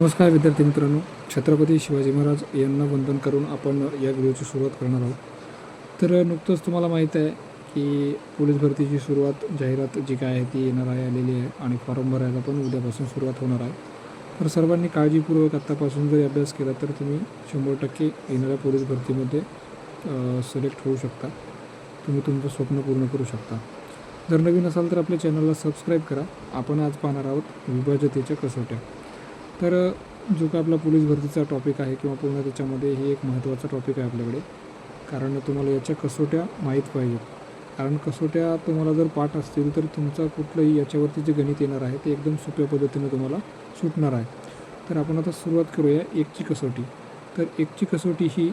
नमस्कार विद्यार्थी मित्रांनो. छत्रपती शिवाजी महाराज यांना वंदन करून आपण या व्हिडिओची सुरुवात करणार आहोत. तर नुकतंच तुम्हाला माहीत आहे की पोलीस भरतीची सुरुवात जाहिरात जी काय आहे ती येणार आहे आलेली आहे आणि फॉर्म भरायला पण उद्यापासून सुरुवात होणार आहे. तर सर्वांनी काळजीपूर्वक आत्तापासून जरी अभ्यास केला तर तुम्ही शंभर टक्के येणाऱ्या पोलीस भरतीमध्ये सिलेक्ट होऊ शकता. तुम्ही तुमचं स्वप्न पूर्ण करू शकता. जर नवीन असाल तर आपल्या चॅनलला सबस्क्राईब करा. आपण आज पाहणार आहोत विभाजतेच्या कसोट्या. तर जो का आपला पोलीस भरतीचा टॉपिक आहे किंवा पूर्ण त्याच्यामध्ये हे एक महत्त्वाचा टॉपिक आहे आपल्याकडे. कारण तुम्हाला याच्या कसोट्या माहीत पाहिजेत. कारण कसोट्या तुम्हाला जर पाठ असतील तर तुमचा कुठलंही याच्यावरती जे गणित येणार आहे ते एकदम सोप्या पद्धतीने तुम्हाला सुटणार आहे. तर आपण आता सुरुवात करूया एकची कसोटी. तर एकची कसोटी ही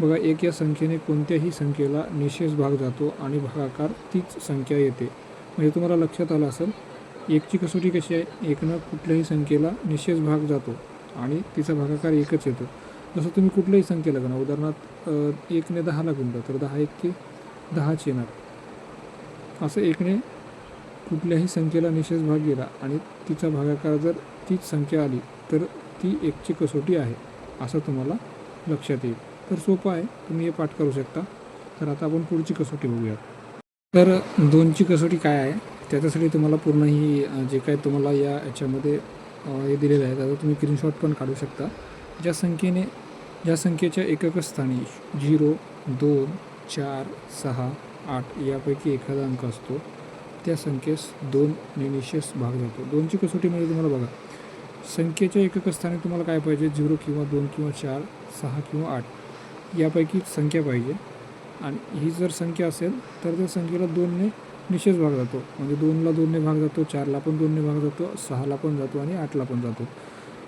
बघा एक या संख्येने कोणत्याही संख्येला निशेष भाग जातो आणि भागाकार तीच संख्या येते. म्हणजे तुम्हाला लक्षात आलं असेल एकची कसोटी कशी आहे? एकनं कुठल्याही संख्येला निशेष भाग जातो आणि तिचा भागाकार एकच येतो. जसं तुम्ही कुठल्याही संख्येला गणा उदाहरणार्थ एकने दहाला गुणलं तर दहा एक की दहाच येणार. असं एकने कुठल्याही संख्येला निशेष भाग गेला आणि तिचा भागाकार जर तीच संख्या आली तर ती एकची कसोटी आहे असं तुम्हाला लक्षात येईल. तर सोपं आहे तुम्ही हे पाठ करू शकता. तर आता आपण पुढची कसोटी बघूया तर दोनची कसोटी काय आहे? त्याच्यासाठी तुम्हाला पूर्ण ही जे काय तुम्हाला या याच्यामध्ये हे दिलेलं आहे त्याचा तुम्ही स्क्रीनशॉट पण काढू शकता. ज्या संख्येने ज्या संख्येच्या एकक स्थानी झिरो दोन चार सहा आठ यापैकी एखादा अंक असतो त्या संख्येस दोन ने निशेष भाग जातो. दोनची कसोटी म्हणजे तुम्हाला बघा संख्येच्या एकक स्थानी तुम्हाला काय पाहिजे? झिरो किंवा दोन किंवा चार सहा किंवा आठ यापैकी संख्या पाहिजे. आणि ही जर संख्या असेल तर त्या संख्येला दोनने निशेष भाग जातो. म्हणजे दोनला दोनने भाग जातो चारला पण दोनने भाग जातो सहाला पण जातो आणि आठला पण जातो.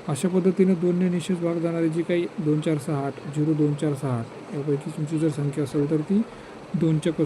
अशा पद्धतीने दोनने निशेष भाग जाणारी जी काही दोन चार सहा आठ झिरो दोन चार सहा आठ यापैकी तुमची जर संख्या असेल तर ती दोनच्या कस